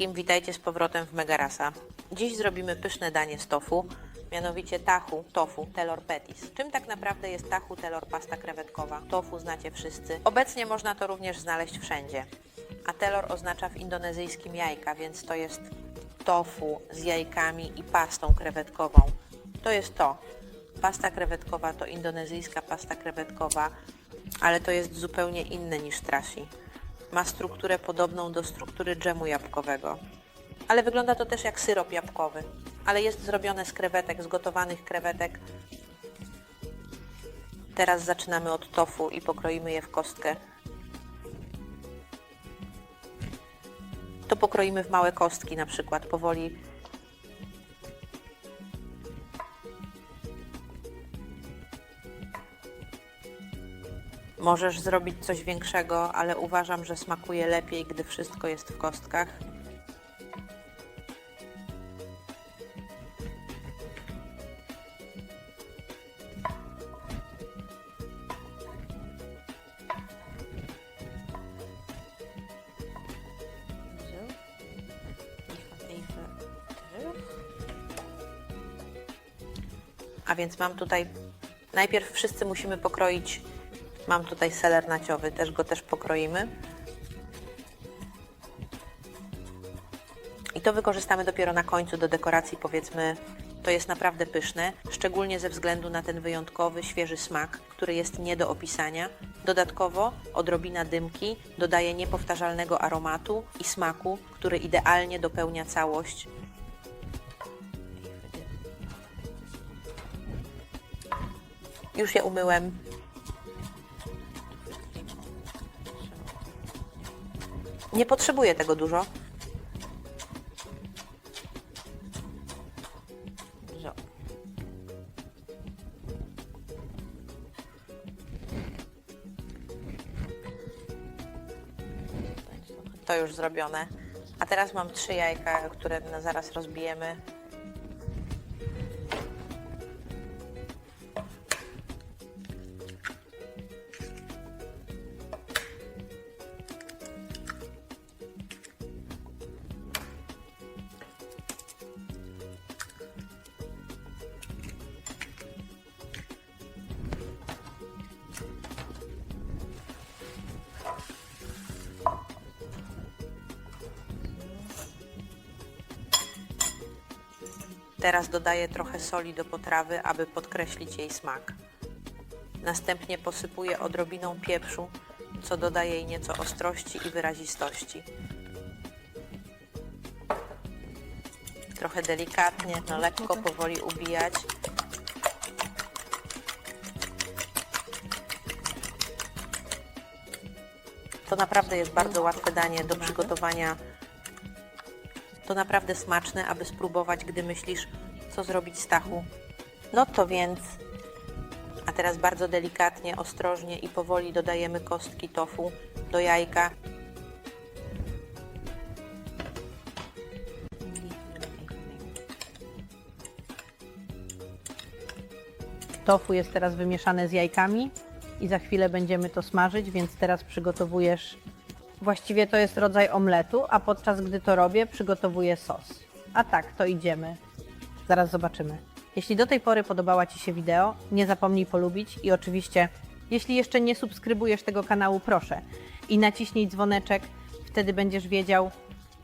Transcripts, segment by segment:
Wszystkim, witajcie z powrotem w Megarasa. Dziś zrobimy pyszne danie z tofu, mianowicie tahu, tofu, telor petis. Czym tak naprawdę jest tahu, telor pasta krewetkowa? Tofu znacie wszyscy. Obecnie można to również znaleźć wszędzie. A telor oznacza w indonezyjskim jajka, więc to jest tofu z jajkami i pastą krewetkową. To jest to. Pasta krewetkowa to indonezyjska pasta krewetkowa, ale to jest zupełnie inne niż trashi. Ma strukturę podobną do struktury dżemu jabłkowego. Ale wygląda to też jak syrop jabłkowy. Ale jest zrobione z krewetek, z gotowanych krewetek. Teraz zaczynamy od tofu i pokroimy je w kostkę. To pokroimy w małe kostki na przykład, powoli Możesz zrobić coś większego, ale uważam, że smakuje lepiej, gdy wszystko jest w kostkach. A więc mam tutaj, najpierw wszyscy musimy pokroić Mam tutaj seler naciowy, też go też pokroimy. I to wykorzystamy dopiero na końcu do dekoracji, powiedzmy, to jest naprawdę pyszne, szczególnie ze względu na ten wyjątkowy, świeży smak, który jest nie do opisania. Dodatkowo odrobina dymki dodaje niepowtarzalnego aromatu i smaku, który idealnie dopełnia całość. Już je umyłem, Nie potrzebuję tego dużo. To już zrobione. A teraz mam trzy jajka, które zaraz rozbijemy. Teraz dodaję trochę soli do potrawy, aby podkreślić jej smak. Następnie posypuję odrobiną pieprzu, co dodaje jej nieco ostrości i wyrazistości. Trochę delikatnie, no lekko, powoli ubijać. To naprawdę jest bardzo łatwe danie do przygotowania to naprawdę smaczne, aby spróbować, gdy myślisz, co zrobić z tachu. No to więc, a teraz bardzo delikatnie, ostrożnie i powoli dodajemy kostki tofu do jajka. Tofu jest teraz wymieszane z jajkami i za chwilę będziemy to smażyć, więc teraz przygotowujesz Właściwie to jest rodzaj omletu, a podczas gdy to robię, przygotowuję sos. A tak, to idziemy. Zaraz zobaczymy. Jeśli do tej pory podobała Ci się wideo, nie zapomnij polubić i oczywiście, jeśli jeszcze nie subskrybujesz tego kanału, proszę i naciśnij dzwoneczek, wtedy będziesz wiedział,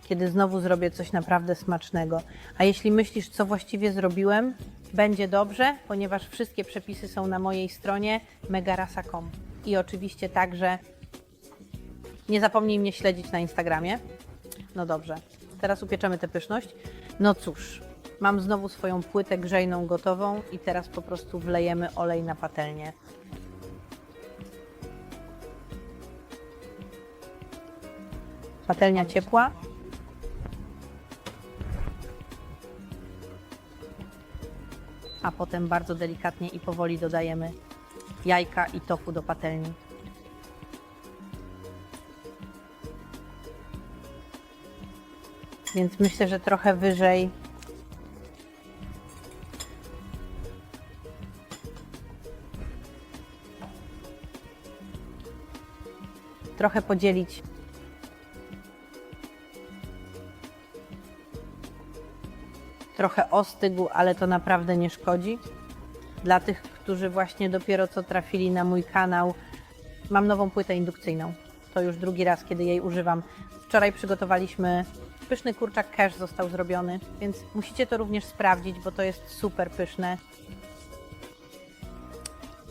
kiedy znowu zrobię coś naprawdę smacznego. A jeśli myślisz, co właściwie zrobiłem, będzie dobrze, ponieważ wszystkie przepisy są na mojej stronie megarasa.com i oczywiście także nie zapomnij mnie śledzić na Instagramie. No dobrze, teraz upieczemy tę pyszność. No cóż, mam znowu swoją płytę grzejną gotową i teraz po prostu wlejemy olej na patelnię. Patelnia ciepła. A potem bardzo delikatnie i powoli dodajemy jajka i tofu do patelni. Więc myślę, że trochę wyżej. Trochę podzielić trochę ostygł, ale to naprawdę nie szkodzi. Dla tych, którzy właśnie dopiero co trafili na mój kanał, mam nową płytę indukcyjną. To już drugi raz, kiedy jej używam. Wczoraj przygotowaliśmy pyszny kurczak cash został zrobiony, więc musicie to również sprawdzić, bo to jest super pyszne.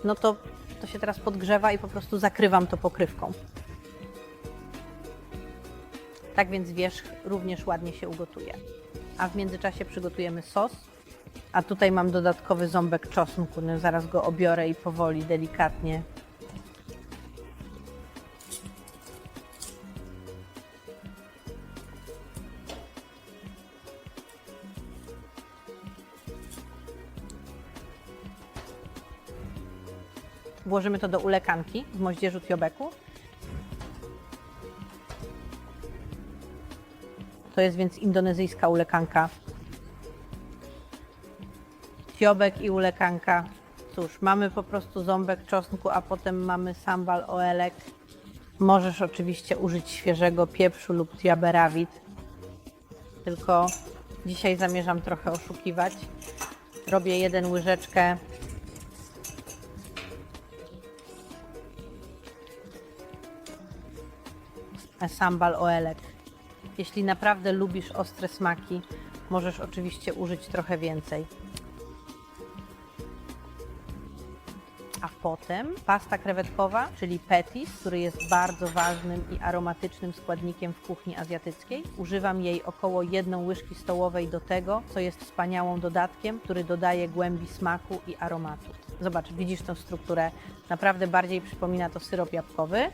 No to, to się teraz podgrzewa i po prostu zakrywam to pokrywką. Tak więc wierzch również ładnie się ugotuje. A w międzyczasie przygotujemy sos. A tutaj mam dodatkowy ząbek czosnku. No, zaraz go obiorę i powoli, delikatnie. Włożymy to do ulekanki w moździerzu tiobeku. To jest więc indonezyjska ulekanka. Tiobek i ulekanka. Cóż, mamy po prostu ząbek czosnku, a potem mamy sambal oelek. Możesz oczywiście użyć świeżego pieprzu lub tiaberawit. Tylko dzisiaj zamierzam trochę oszukiwać. Robię jeden łyżeczkę sambal oelek. Jeśli naprawdę lubisz ostre smaki, możesz oczywiście użyć trochę więcej. A potem pasta krewetkowa, czyli petis, który jest bardzo ważnym i aromatycznym składnikiem w kuchni azjatyckiej. Używam jej około jedną łyżki stołowej do tego, co jest wspaniałą dodatkiem, który dodaje głębi smaku i aromatu. Zobacz, widzisz tę strukturę. Naprawdę bardziej przypomina to syrop jabłkowy,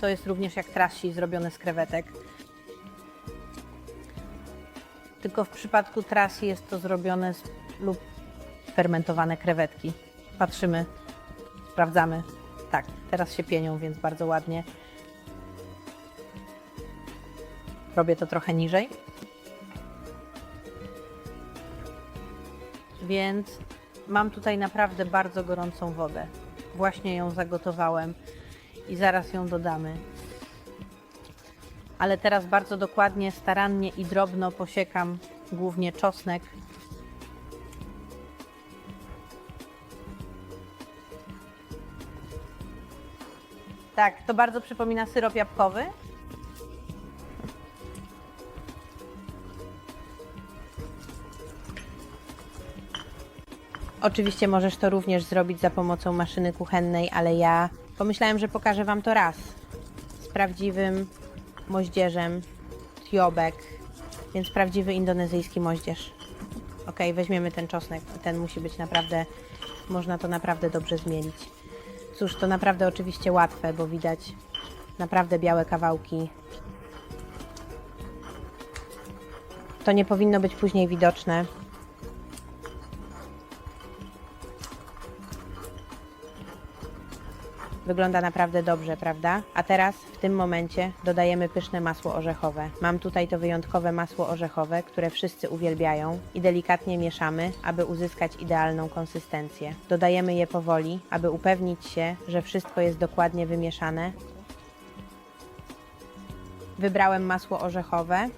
To jest również jak trasi zrobione z krewetek. Tylko w przypadku trasi jest to zrobione z, lub fermentowane krewetki. Patrzymy, sprawdzamy. Tak, teraz się pienią, więc bardzo ładnie. Robię to trochę niżej. Więc mam tutaj naprawdę bardzo gorącą wodę. Właśnie ją zagotowałem i zaraz ją dodamy. Ale teraz bardzo dokładnie, starannie i drobno posiekam głównie czosnek. Tak, to bardzo przypomina syrop jabłkowy. Oczywiście możesz to również zrobić za pomocą maszyny kuchennej, ale ja pomyślałem, że pokażę Wam to raz. Z prawdziwym moździerzem, tiobek, więc prawdziwy indonezyjski moździerz. Ok, weźmiemy ten czosnek. Ten musi być naprawdę, można to naprawdę dobrze zmielić. Cóż, to naprawdę oczywiście łatwe, bo widać naprawdę białe kawałki. To nie powinno być później widoczne, Wygląda naprawdę dobrze, prawda? A teraz w tym momencie dodajemy pyszne masło orzechowe. Mam tutaj to wyjątkowe masło orzechowe, które wszyscy uwielbiają i delikatnie mieszamy, aby uzyskać idealną konsystencję. Dodajemy je powoli, aby upewnić się, że wszystko jest dokładnie wymieszane. Wybrałem masło orzechowe.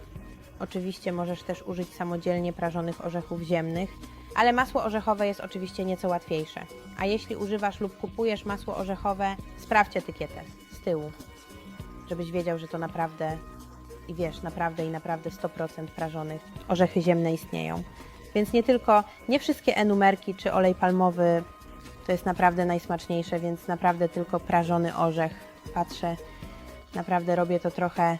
Oczywiście możesz też użyć samodzielnie prażonych orzechów ziemnych, ale masło orzechowe jest oczywiście nieco łatwiejsze. A jeśli używasz lub kupujesz masło orzechowe, sprawdź etykietę z tyłu, żebyś wiedział, że to naprawdę i wiesz, naprawdę i naprawdę 100% prażonych orzechy ziemne istnieją. Więc nie tylko, nie wszystkie enumerki czy olej palmowy to jest naprawdę najsmaczniejsze, więc naprawdę tylko prażony orzech. Patrzę, naprawdę robię to trochę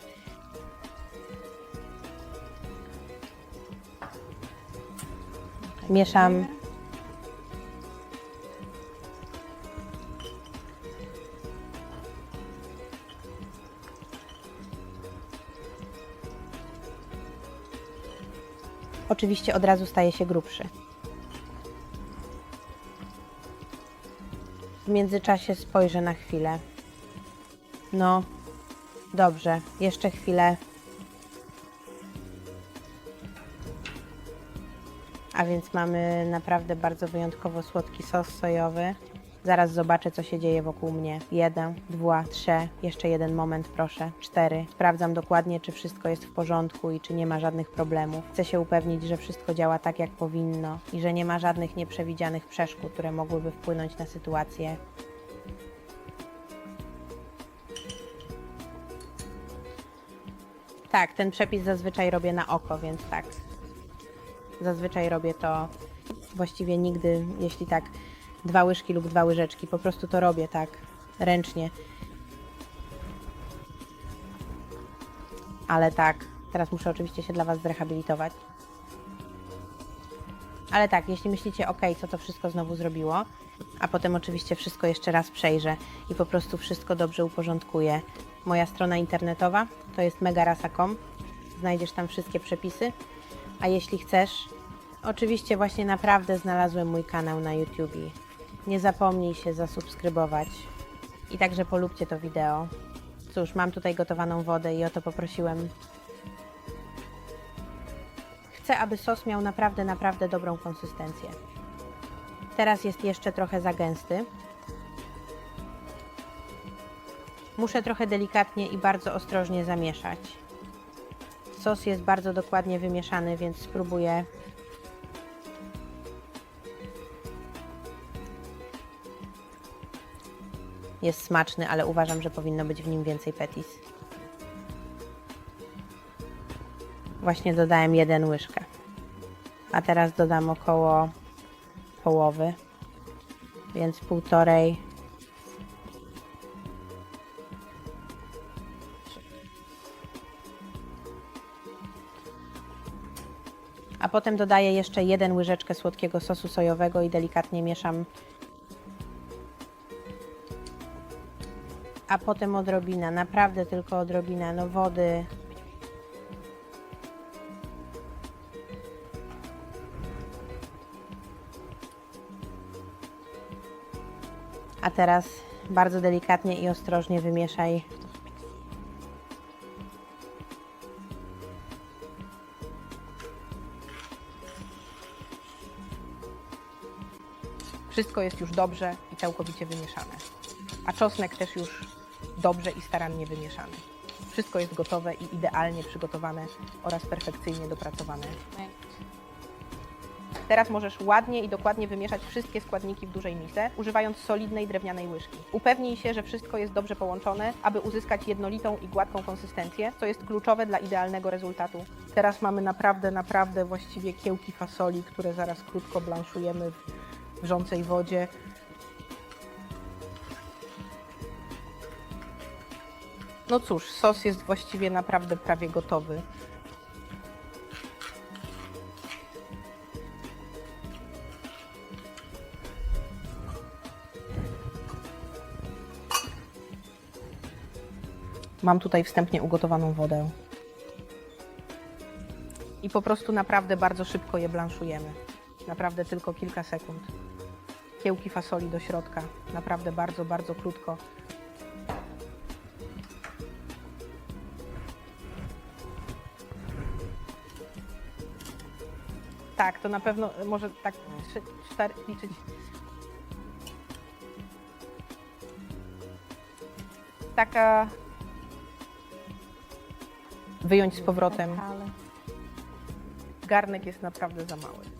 mieszam. Oczywiście od razu staje się grubszy. W międzyczasie spojrzę na chwilę. No, dobrze, jeszcze chwilę. A więc mamy naprawdę bardzo wyjątkowo słodki sos sojowy. Zaraz zobaczę, co się dzieje wokół mnie. Jeden, dwa, trzy, jeszcze jeden moment, proszę. Cztery. Sprawdzam dokładnie, czy wszystko jest w porządku i czy nie ma żadnych problemów. Chcę się upewnić, że wszystko działa tak, jak powinno i że nie ma żadnych nieprzewidzianych przeszkód, które mogłyby wpłynąć na sytuację. Tak, ten przepis zazwyczaj robię na oko, więc tak. Zazwyczaj robię to właściwie nigdy, jeśli tak, dwa łyżki lub dwa łyżeczki. Po prostu to robię tak, ręcznie. Ale tak, teraz muszę oczywiście się dla Was zrehabilitować. Ale tak, jeśli myślicie, ok, co to wszystko znowu zrobiło, a potem oczywiście wszystko jeszcze raz przejrzę i po prostu wszystko dobrze uporządkuję. Moja strona internetowa to jest megarasa.com. Znajdziesz tam wszystkie przepisy. A jeśli chcesz, oczywiście właśnie naprawdę znalazłem mój kanał na YouTube. Nie zapomnij się zasubskrybować i także polubcie to wideo. Cóż, mam tutaj gotowaną wodę i o to poprosiłem Chcę, aby sos miał naprawdę, naprawdę dobrą konsystencję. Teraz jest jeszcze trochę za gęsty. Muszę trochę delikatnie i bardzo ostrożnie zamieszać. Sos jest bardzo dokładnie wymieszany, więc spróbuję. Jest smaczny, ale uważam, że powinno być w nim więcej petis. Właśnie dodałem jeden łyżkę. A teraz dodam około połowy, więc półtorej. A potem dodaję jeszcze jeden łyżeczkę słodkiego sosu sojowego i delikatnie mieszam. A potem odrobina, naprawdę tylko odrobina, no wody, A teraz bardzo delikatnie i ostrożnie wymieszaj. Wszystko jest już dobrze i całkowicie wymieszane. A czosnek też już dobrze i starannie wymieszany. Wszystko jest gotowe i idealnie przygotowane oraz perfekcyjnie dopracowane. Teraz możesz ładnie i dokładnie wymieszać wszystkie składniki w dużej misce, używając solidnej drewnianej łyżki. Upewnij się, że wszystko jest dobrze połączone, aby uzyskać jednolitą i gładką konsystencję, co jest kluczowe dla idealnego rezultatu. Teraz mamy naprawdę, naprawdę właściwie kiełki fasoli, które zaraz krótko blanszujemy w wrzącej wodzie. No cóż, sos jest właściwie naprawdę prawie gotowy. Mam tutaj wstępnie ugotowaną wodę. I po prostu naprawdę bardzo szybko je blanszujemy. Naprawdę tylko kilka sekund. Kiełki fasoli do środka. Naprawdę bardzo, bardzo krótko. Tak, to na pewno może tak trzy, cztery liczyć. Taka wyjąć z powrotem. Garnek jest naprawdę za mały.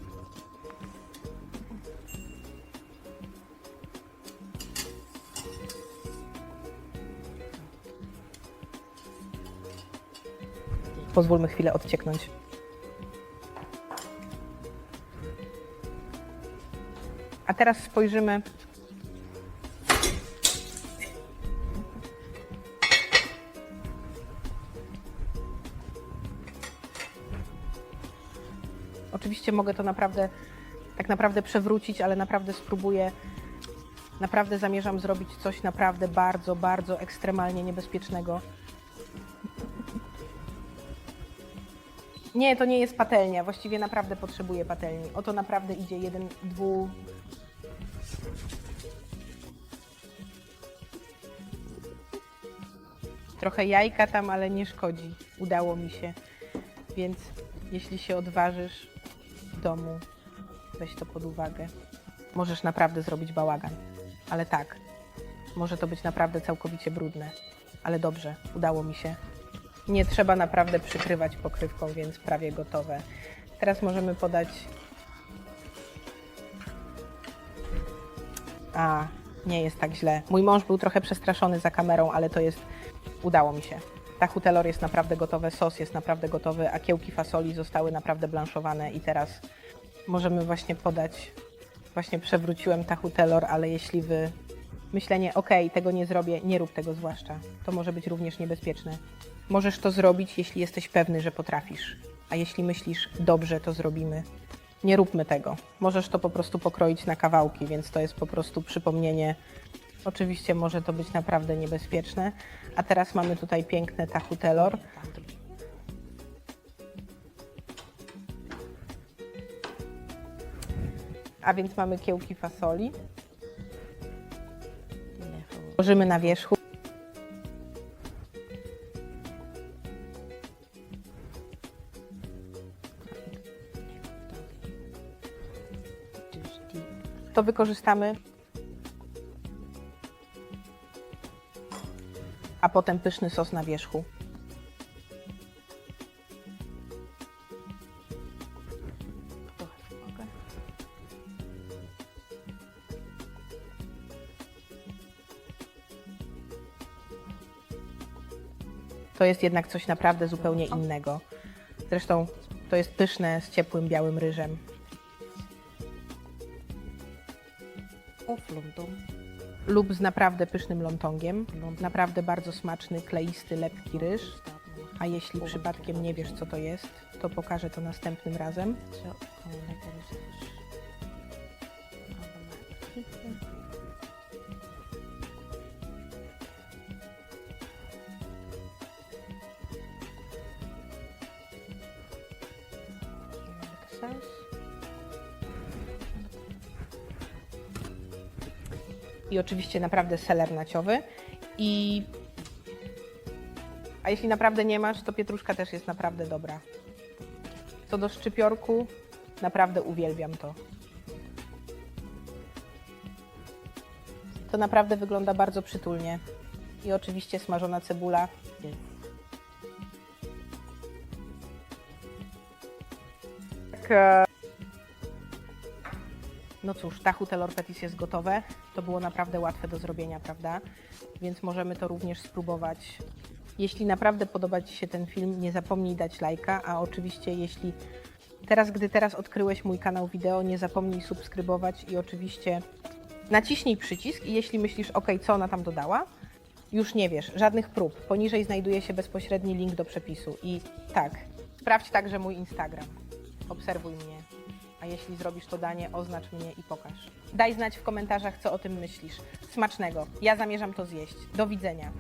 Pozwólmy chwilę odcieknąć. A teraz spojrzymy. Oczywiście mogę to naprawdę, tak naprawdę przewrócić, ale naprawdę spróbuję. Naprawdę zamierzam zrobić coś naprawdę bardzo, bardzo ekstremalnie niebezpiecznego. Nie, to nie jest patelnia. Właściwie naprawdę potrzebuję patelni. Oto naprawdę idzie jeden, dwu. Trochę jajka tam, ale nie szkodzi. Udało mi się. Więc jeśli się odważysz w domu, weź to pod uwagę. Możesz naprawdę zrobić bałagan. Ale tak, może to być naprawdę całkowicie brudne. Ale dobrze, udało mi się. Nie trzeba naprawdę przykrywać pokrywką, więc prawie gotowe. Teraz możemy podać. A, nie jest tak źle. Mój mąż był trochę przestraszony za kamerą, ale to jest. Udało mi się. Tachutelor jest naprawdę gotowe, sos jest naprawdę gotowy, a kiełki fasoli zostały naprawdę blanszowane i teraz możemy właśnie podać. Właśnie przewróciłem tachutelor, ale jeśli wy myślenie, ok, tego nie zrobię, nie rób tego zwłaszcza. To może być również niebezpieczne. Możesz to zrobić, jeśli jesteś pewny, że potrafisz. A jeśli myślisz, dobrze, to zrobimy. Nie róbmy tego. Możesz to po prostu pokroić na kawałki, więc to jest po prostu przypomnienie. Oczywiście może to być naprawdę niebezpieczne. A teraz mamy tutaj piękne tachutelor. A więc mamy kiełki fasoli. Położymy na wierzchu. To wykorzystamy. A potem pyszny sos na wierzchu. To jest jednak coś naprawdę zupełnie innego. Zresztą to jest pyszne z ciepłym białym ryżem. Lub z naprawdę pysznym lontongiem. Naprawdę bardzo smaczny, kleisty, lepki ryż. A jeśli przypadkiem nie wiesz, co to jest, to pokażę to następnym razem. I oczywiście naprawdę seler naciowy. I a jeśli naprawdę nie masz, to pietruszka też jest naprawdę dobra. Co do szczypiorku, naprawdę uwielbiam to. To naprawdę wygląda bardzo przytulnie. I oczywiście smażona cebula. Tak, e, No cóż, tachu telor jest gotowe. To było naprawdę łatwe do zrobienia, prawda? Więc możemy to również spróbować. Jeśli naprawdę podoba Ci się ten film, nie zapomnij dać lajka, a oczywiście jeśli teraz, gdy teraz odkryłeś mój kanał wideo, nie zapomnij subskrybować i oczywiście naciśnij przycisk i jeśli myślisz, ok, co ona tam dodała, już nie wiesz, żadnych prób. Poniżej znajduje się bezpośredni link do przepisu. I tak, sprawdź także mój Instagram. Obserwuj mnie. A jeśli zrobisz to danie, oznacz mnie i pokaż. Daj znać w komentarzach, co o tym myślisz. Smacznego. Ja zamierzam to zjeść. Do widzenia.